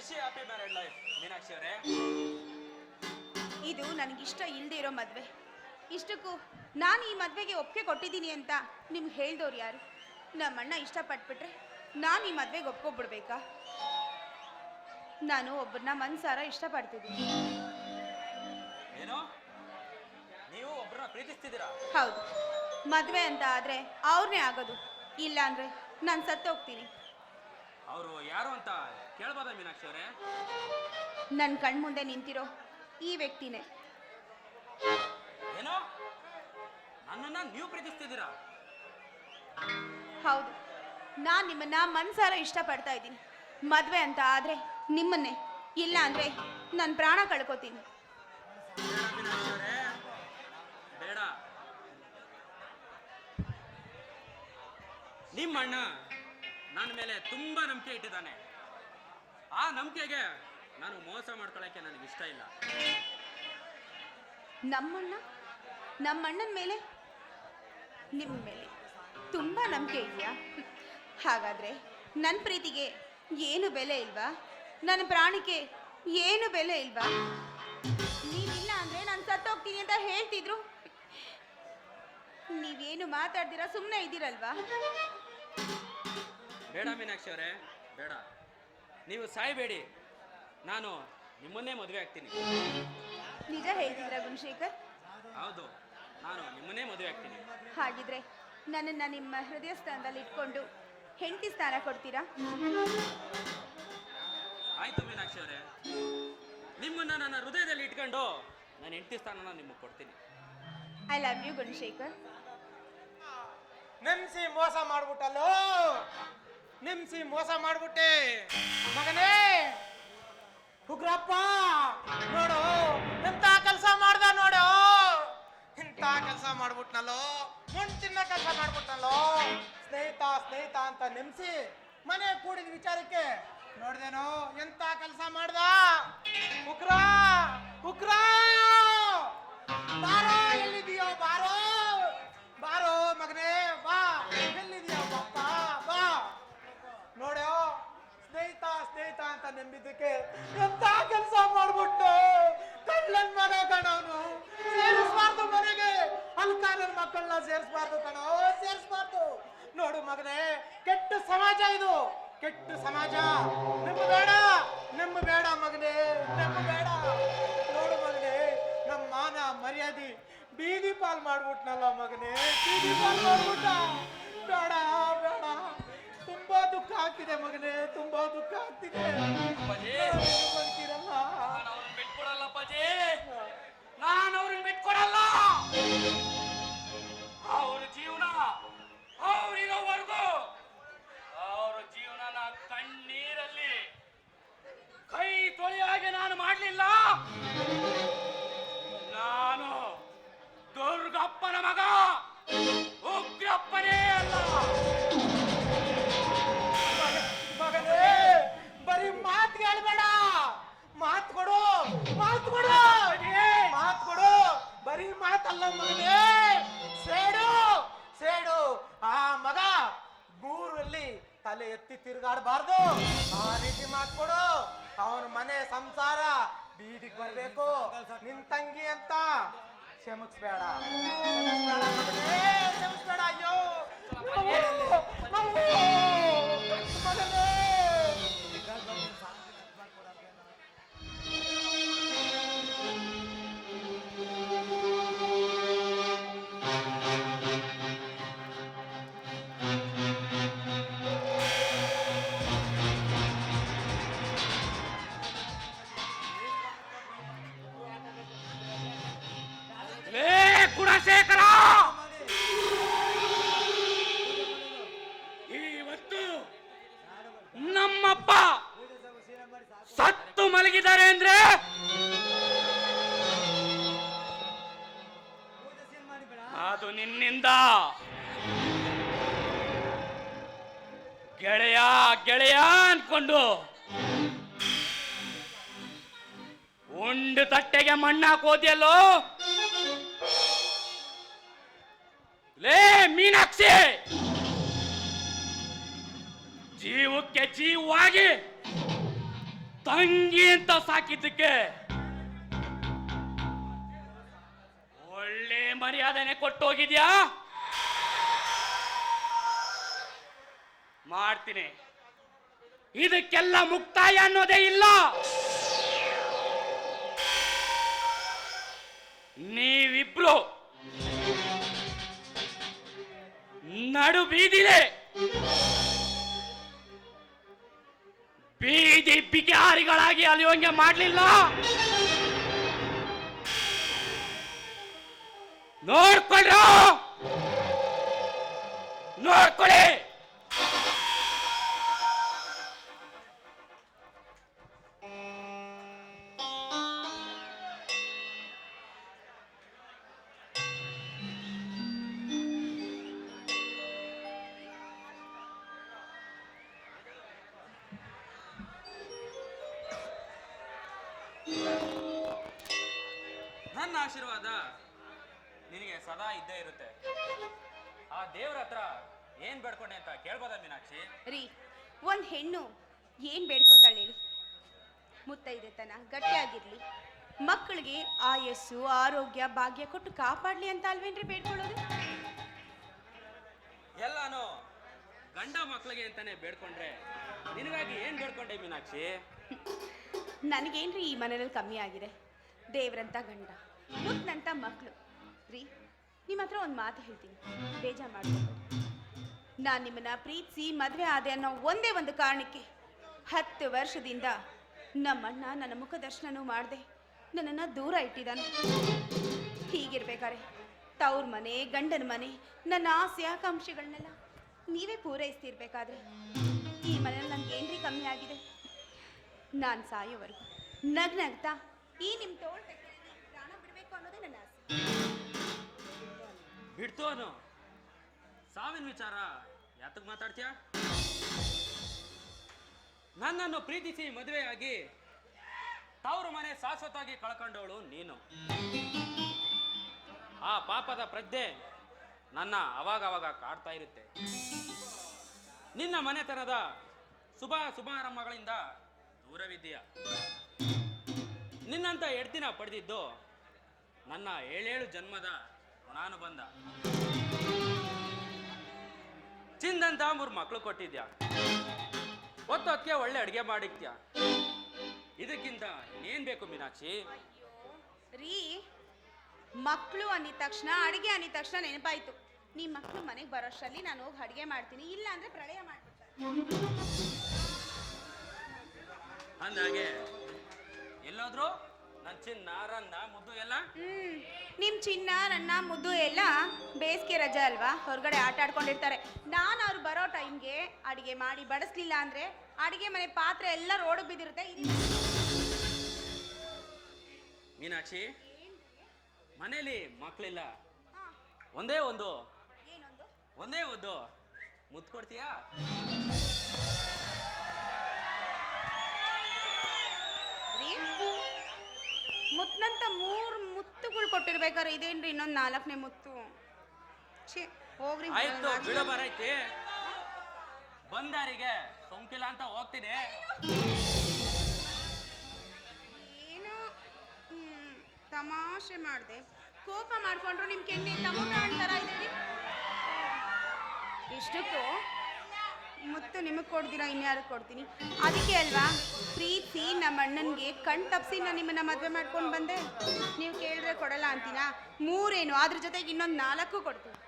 Wish happy married life Meenakshi ಅವರೇ. ಇದು ನನಗಿಷ್ಟ ಇಲ್ಲದೆ ಇರೋ ಮದುವೆ. ಇಷ್ಟಕ್ಕೂ ನಾನು ಈ ಮದುವೆಗೆ ಒಪ್ಪಿಗೆ ಕೊಟ್ಟಿದ್ದೀನಿ ಅಂತ ನಿಮ್ಗೆ ಹೇಳ್ದವ್ರು ಯಾರು? ನಮ್ಮಣ್ಣ ಇಷ್ಟಪಟ್ಬಿಟ್ರೆ ನಾನು ಈ ಮದುವೆಗೆ ಒಪ್ಕೊಬಿಡ್ಬೇಕಾ? ನಾನು ಒಬ್ಬರನ್ನ ಮನ್ಸಾರ ಇಷ್ಟಪಡ್ತಿದ್ದೀನಿ. ಏನು? ನೀವು ಒಬ್ಬರನ್ನ ಪ್ರೀತಿಸ್ತಿದ್ದೀರಾ? ಹೌದು. ಮದುವೆ ಅಂತ ಆದರೆ ಅವ್ರನ್ನೇ ಆಗೋದು. ಇಲ್ಲ ಅಂದರೆ ನಾನು ಸತ್ತೋಗ್ತೀನಿ. ಅವರು ಯಾರು ಅಂತ ಕೇಳ್ಬೋದಾ ಮೀನಾಕ್ಷಿ ಅವರೇ? ನನ್ನ ಕಣ್ಮುಂದೆ ನಿಂತಿರೋ ಈ ವ್ಯಕ್ತಿನೇ. ಏನೋ? ನನ್ನನ್ನ ನೀವು ಪ್ರೀತಿಸ್ತಿದ್ದೀರಾ? ಹೌದು. ನಾನು ನಿಮ್ಮನ್ನ ಮನ್ಸಾರ ಇಷ್ಟಪಡ್ತಾ ಇದ್ದೀನಿ. ಮದುವೆ ಅಂತ ಆದರೆ ನಿಮ್ಮನ್ನೇ ಇಲ್ಲ ಅಂದ್ರೆ ನನ್ನ ಪ್ರಾಣ ಕಳ್ಕೊತೀನಿ. ಬೇಡ. ನಿಮ್ಮ ಅಣ್ಣ ನನ್ನ ಮೇಲೆ ತುಂಬಾ ನಂಬಿಕೆ ಇಟ್ಟಿದ್ದಾನೆ. ಆ ನಂಬಿಕೆಗೆ ನಾನು ಮೋಸ ಮಾಡ್ಕೊಳ್ಳೋಕ್ಕೆ ನನಗೆ ಇಷ್ಟ ಇಲ್ಲ. ನಮ್ಮಣ್ಣ ನಮ್ಮಣ್ಣನ ಮೇಲೆ ನಿಮ್ಮ ಮೇಲೆ ತುಂಬ ನಂಬಿಕೆ ಇದೆಯಾ? ಹಾಗಾದರೆ ನನ್ನ ಪ್ರೀತಿಗೆ ಏನು ಬೆಲೆ ಇಲ್ವಾ? ನನ್ನ ಪ್ರಾಣಕ್ಕೆ ಏನು ಬೆಲೆ ಇಲ್ವಾ? ನೀವಿಲ್ಲ ಅಂದರೆ ನಾನು ಸತ್ತೋಗ್ತೀನಿ ಅಂತ ಹೇಳ್ತಿದ್ರು. ನೀವೇನು ಮಾತಾಡ್ತೀರಾ ಸುಮ್ಮನೆ ಇದ್ದೀರಲ್ವಾ? ಬೇಡ ಮೀನಾಕ್ಷಿ ಅವರೇ ಬೇಡ. ನೀವು ಸಾಯಬೇಡಿ. ನಾನು ನಿಮ್ಮನ್ನೇ ಮದುವೆ ಆಗ್ತೀನಿ. ನಿಜ ಹೇಳ್ತಿದ್ರ ಗುಣಶೇಖರ್ ಹೌದು ನಾನು ನಿಮ್ಮನ್ನೇ ಮದುವೆ ಆಗ್ತೀನಿ. ಹಾಗಿದ್ರೆ ನನ್ನನ್ನು ನಿಮ್ಮ ಹೃದಯ ಸ್ಥಾನದಲ್ಲಿ ಇಟ್ಕೊಂಡು ಹೆಂಡತಿ ಸ್ಥಾನ ಕೊಡ್ತೀರಾ? ಆಯ್ತು ಮೀನಾಕ್ಷಿ ಅವರೇ. ನಿಮ್ಮನ್ನ ನನ್ನ ಹೃದಯದಲ್ಲಿ ಇಟ್ಕೊಂಡು ನಾನು ಹೆಂಡತಿ ಸ್ಥಾನನ ನಿಮಗೆ ಕೊಡ್ತೀನಿ. ಐ ಲವ್ ಯು ಗುಣಶೇಖರ್ ನೆನ್ಸಿ ಮೋಸ ಮಾಡ್ಬಿಟ್ಟಲ್ಲೋ? ನೆಮ್ಸಿ ಮೋಸ ಮಾಡ್ಬಿಟ್ಟೆ. ಮಗನೇ, ಉಗ್ರಪ್ಪ, ನೋಡು, ಎಂತ ಕೆಲಸ ಮಾಡ್ದ ನೋಡು. ಇಂತ ಕೆಲಸ ಮಾಡ್ಬಿಟ್ನಲ್ಲೋ ಮಣ್ಣು ತಿನ್ನ ಕೆಲಸ ಮಾಡ್ಬಿಟ್ನಲ್ಲೋ. ಸ್ನೇಹಿತ ಸ್ನೇಹಿತ ಅಂತ ನೆಮ್ಸಿ ಮನೆ ಕೂಡಿದ ವಿಚಾರಕ್ಕೆ, ನೋಡ್ದೇನೋ ಎಂತ ಕೆಲಸ ಮಾಡ್ದ? ಉಗ್ರ ಉಗ್ರ! ನಂಬಿದ್ದಕ್ಕೆ ಎಂತ ಕೆಲಸ ಮಾಡ್ಬಿಟ್ಟು ಕಳ್ಳನ್ ಮನೆ ಕಣವನು. ಸೇರಿಸ್ಬಾರ್ದು ಮನೆಗೆ. ಅಲ್ಕ ನನ್ನ ಮಕ್ಕಳನ್ನ ಸೇರಿಸ್ಬಾರ್ದು ಕಣೋ, ಸೇರಿಸ್ಬಾರ್ದು. ನೋಡು ಮಗನೇ, ಕೆಟ್ಟ ಸಮಾಜ ಇದು. ಕೆಟ್ಟ ಸಮಾಜ. ನಮ್ಮ ಬೇಡ ನಮ್ಮ ಬೇಡ ಮಗನೇ ನಮ್ಮ ಬೇಡ. ನೋಡು ಮಗನೇ ನಮ್ಮ ಮಾನ ಮರ್ಯಾದೆ ಬೀದಿ ಪಾಲ್ ಮಾಡ್ಬಿಟ್ನಲ್ಲ ಮಗನೇ, ಬೀದಿ ಪಾಲ್ ಮಾಡ್ಬಿಟ್ಟ. ಬೇಡ ಬೇಡ. ತುಂಬಾ ದುಃಖ ಆಗ್ತಿದೆ ಮಗನೇ ತುಂಬಾ ದುಃಖ ಆಗ್ತಿದೆ. ಅಪ್ಪಾಜಿ. ಬರ್ತೀರಲ್ಲ ನಾನು ಅವ್ರನ್ನ ಬಿಟ್ಕೊಡಲ್ಲ ಅಪ್ಪಾಜಿ. ನಾನು ಅವ್ರನ್ನ ಬಿಟ್ಕೊಡಲ್ಲ. ತಿರುಗಾಡಬಾರ್ದು ಆ ರೀತಿ ಮಾಡ್ಕೊಡು. ಕೊಡು ಅವನ ಮನೆ ಸಂಸಾರ, ಬೀದಿಗೆ ಬರಬೇಕು. ನಿನ್ ತಂಗಿ ಅಂತ. ಕ್ಷಮಿಸ್ಬೇಡ. ಕ್ಷಮಿಸ್ಬೇಡ. ಅಯ್ಯೋ. ನಿನ್ನಿಂದ. ಗೆಳೆಯ ಗೆಳೆಯ ಅನ್ಕೊಂಡು. ಉಂಡು ತಟ್ಟೆಗೆ ಮಣ್ಣಾಕೋದಿಯಲ್ಲೋ ಲೇ ಮೀನಾಕ್ಷಿ! ಜೀವಕ್ಕೆ ಜೀವವಾಗಿ ತಂಗಿ ಅಂತ ಸಾಕಿದ್ದಕ್ಕೆ. ಮರ್ಯಾದೆನೆ ಕೊಟ್ಟು ಹೋಗಿದ್ಯಾ ಮಾಡ್ತೀನಿ. ಇದಕ್ಕೆಲ್ಲ ಮುಕ್ತಾಯ ಅನ್ನೋದೇ ಇಲ್ಲ. ನೀವಿಬ್ರು ನಡು ಬೀದಿದೆ. ಬೀದಿ ಬಿಗಾರಿಗಳಾಗಿ ಅಲಿಯೋಂಗೆ ಮಾಡ್ಲಿಲ್ಲ. ನೋಡ್ಕೊಳ್ರ ನೋಡ್ಕೊಳ್ಳಿ. ನನ್ನ ಆಶೀರ್ವಾದ ನಿನಗೆ ಸದಾ ಇದ್ದೇ ಇರುತ್ತೆ. ಆ ದೇವ್ರ ಹತ್ರ ಏನ್ ಬೇಡ್ಕೊಂಡೆ ಅಂತ ಕೇಳ್ಬೋದಾ ಮೀನಾಕ್ಷಿ? ರೀ ಒಂದ್ ಹೆಣ್ಣು ಏನು ಬೇಡ್ಕೋತಾಳೆ ಹೇಳಿ? ಮುತ್ತೈದೆತನ ಗಟ್ಟಿಯಾಗಿರ್ಲಿ. ಮಕ್ಕಳಿಗೆ ಆಯಸ್ಸು ಆರೋಗ್ಯ ಭಾಗ್ಯ ಕೊಟ್ಟು ಕಾಪಾಡ್ಲಿ ಅಂತ ಅಲ್ವೇನ್ರಿ ಬೇಡ್ಕೊಳ್ಳೋದು? ಎಲ್ಲಾನು ಗಂಡ ಮಕ್ಕಳಿಗೆ ಅಂತಾನೆ ಬೇಡ್ಕೊಂಡ್ರೆ ನಿನಗಾಗಿ ಏನ್ ಬೇಡ್ಕೊಂಡೆ ಮೀನಾಕ್ಷಿ? ನನಗೇನ್ರಿ ಈ ಮನೇಲಿ ಕಮ್ಮಿ ಆಗಿದೆ? ದೇವ್ರಂತ ಗಂಡ ಮುತ್ತಂತ ಮಕ್ಕಳು ರೀ ನಿಮ್ಮ ಹತ್ರ ಒಂದು ಮಾತು ಹೇಳ್ತೀನಿ. ಬೇಜಾರು ಮಾಡ್ಕೊಬೇಡಿ ನಾನು ನಿಮ್ಮನ್ನ ಪ್ರೀತಿಸಿ ಮದುವೆ ಆದೆ ಅನ್ನೋ ಒಂದೇ ಒಂದು ಕಾರಣಕ್ಕೆ ಹತ್ತು ವರ್ಷದಿಂದ ನಮ್ಮಣ್ಣ ನನ್ನ ಮುಖ ದರ್ಶನನೂ ಮಾಡಿದೆ, ನನ್ನನ್ನು ದೂರ ಇಟ್ಟಿದ್ದಾನೆ. ಹೀಗಿರ್ಬೇಕಾರೆ ತವ್ರ ಮನೆ, ಗಂಡನ ಮನೆ, ನನ್ನ ಆಸೆ ಆಕಾಂಕ್ಷೆಗಳನ್ನೆಲ್ಲ ನೀವೇ ಪೂರೈಸ್ತಿರ್ಬೇಕಾದ್ರೆ ಈ ಮನೆಯಲ್ಲಿ ನನಗೆ ಏನ್ರಿ ಕಮ್ಮಿ ಆಗಿದೆ? ನಾನು ಸಾಯೋವರೆಗೂ ನಗ್ನಗ್ತಾ ಈ ನಿಮ್ಮ ತೋಳ್ ಪ್ರಾಣ ಬಿಡಬೇಕು ಅನ್ನೋದೇ ನನ್ನ ಆಸೆ. ಬಿಡ್ತು ಅನು ಸಾವಿನ ವಿಚಾರ ಯಾತಕ್ಕೆ ಮಾತಾಡ್ತೀಯ? ನನ್ನನ್ನು ಪ್ರೀತಿಸಿ ಮದುವೆಯಾಗಿ, ತವರು ಮನೆ ಶಾಶ್ವತವಾಗಿ ಕಳ್ಕೊಂಡವಳು ನೀನು. ಆ ಪಾಪದ ಪ್ರಜ್ಞೆ ನನ್ನ ಅವಾಗ ಅವಾಗ ಕಾಡ್ತಾ ಇರುತ್ತೆ. ನಿನ್ನ ಮನೆತನದ ಶುಭ ಶುಭಾರಂಭಗಳಿಂದ ದೂರವಿದ್ದೀಯ. ನಿನ್ನಂತ ಎಡ್ತಿನ ಪಡೆದಿದ್ದು ನನ್ನ ಏಳೇಳು ಜನ್ಮದ ನಾನು ಬಂದ. ಚಿಂದಂತ ಮೂರು ಮಕ್ಕಳು ಕೊಟ್ಟಿದ್ಯಾ? ಹೊತ್ತೊತ್ತಿಗೆ ಒಳ್ಳೆ ಅಡುಗೆ ಮಾಡಿದ್ಯಾ? ಇದಕ್ಕಿಂತ ಏನ್ ಬೇಕು ಮೀನಾಕ್ಷಿ? ರೀ ಮಕ್ಕಳು ಅಂದಿದ ತಕ್ಷಣ ಅಡಿಗೆ ಅಂದಿದ ತಕ್ಷಣ ನೆನಪಾಯ್ತು. ನಿಮ್ಮ ಮಕ್ಕಳು ಮನೆಗೆ ಬರೋಷ್ಟರಲ್ಲಿ ನಾನು ಹೋಗಿ ಅಡಿಗೆ ಮಾಡ್ತೀನಿ ಇಲ್ಲ ಅಂದ್ರೆ ಪ್ರಳಯ ಮಾಡ್ಬಿಡ್ತಾರೆ. ಅಂದಾಗೆ ಎಲ್ಲೋದ್ರು? ನನ್ನ ಚಿನ್ನ ರನ್ನ ಮುದ್ದು ಎಲ್ಲ? ಹ್ಮ್ ನಿಮ್ ಚಿನ್ನ ನನ್ನ ಮುದ್ದು ಎಲ್ಲ ಬೇಸಿಗೆ ರಜೆ ಅಲ್ವಾ? ಹೊರಗಡೆ ಆಟ ಆಡ್ಕೊಂಡಿರ್ತಾರೆ. ನಾನು ಅವ್ರು ಬರೋ ಟೈಮ್ಗೆ ಅಡಿಗೆ ಮಾಡಿ ಬಡಿಸ್ಲಿಲ್ಲ ಅಂದ್ರೆ ಅಡಿಗೆ ಮನೆ ಪಾತ್ರೆ ಎಲ್ಲ ರೋಡ್ ಬಿದ್ದಿರುತ್ತೆ. ಮೀನಾಕ್ಷಿ ಮನೇಲಿ ಮಕ್ಕಳಿಲ್ಲ ಒಂದೇ ಒಂದು? ಏನೊಂದು? ಒಂದೇ ಒಂದು? ಮುದ್ದು ಕೊಡ್ತೀಯಾ? ರೀ? ಮುತ್ತಂತ ಮೂರು ಮುತ್ತುಗಳು ಕೊಟ್ಟಿರ್ಬೇಕಾದ್ರೆ ಇದೇನ್ರಿ ಇನ್ನೊಂದು ನಾಲ್ಕನೇ ಮುತ್ತು? ಛೀ ಹೋಗ್ರಿ ಆಯ್ತು ಬಿಡು ಬರೈತಿ. ಬಂದಾರಿಗೆ ಸೋಂಕಿಲ್ಲ ಅಂತ ಹೋಗ್ತೀನಿ. ಏನು? ಹ್ಮ್, ತಮಾಷೆ ಮಾಡಿದೆ. ಕೋಪ ಮಾಡ್ಕೊಂಡ್ರು ನಿಮ್ ಕೆಂಡಿ ಹಣ್ಣ್ ಥರ ಇದೆ ರೀ. ಇಷ್ಟಕ್ಕೂ ದುಡ್ಡು ನಿಮಗೆ ಕೊಡ್ತೀರಾ? ಇನ್ಯಾರಿಗೆ ಕೊಡ್ತೀನಿ? ಅದಕ್ಕೆ ಅಲ್ವಾ? ಪ್ರೀತಿ ನಮ್ಮ ಅಣ್ಣನಿಗೆ ಕಣ್ ತಪ್ಪಿಸಿ ನಾನು ನಿಮ್ಮನ್ನ ಮದುವೆ ಮಾಡ್ಕೊಂಡು ಬಂದೆ. ನೀವು ಕೇಳಿದ್ರೆ ಕೊಡಲ್ಲ ಅಂತೀನಾ ಮೂರೇನು, ಅದ್ರ ಜೊತೆಗೆ ಇನ್ನೊಂದು ನಾಲ್ಕು ಕೊಡ್ತೀನಿ.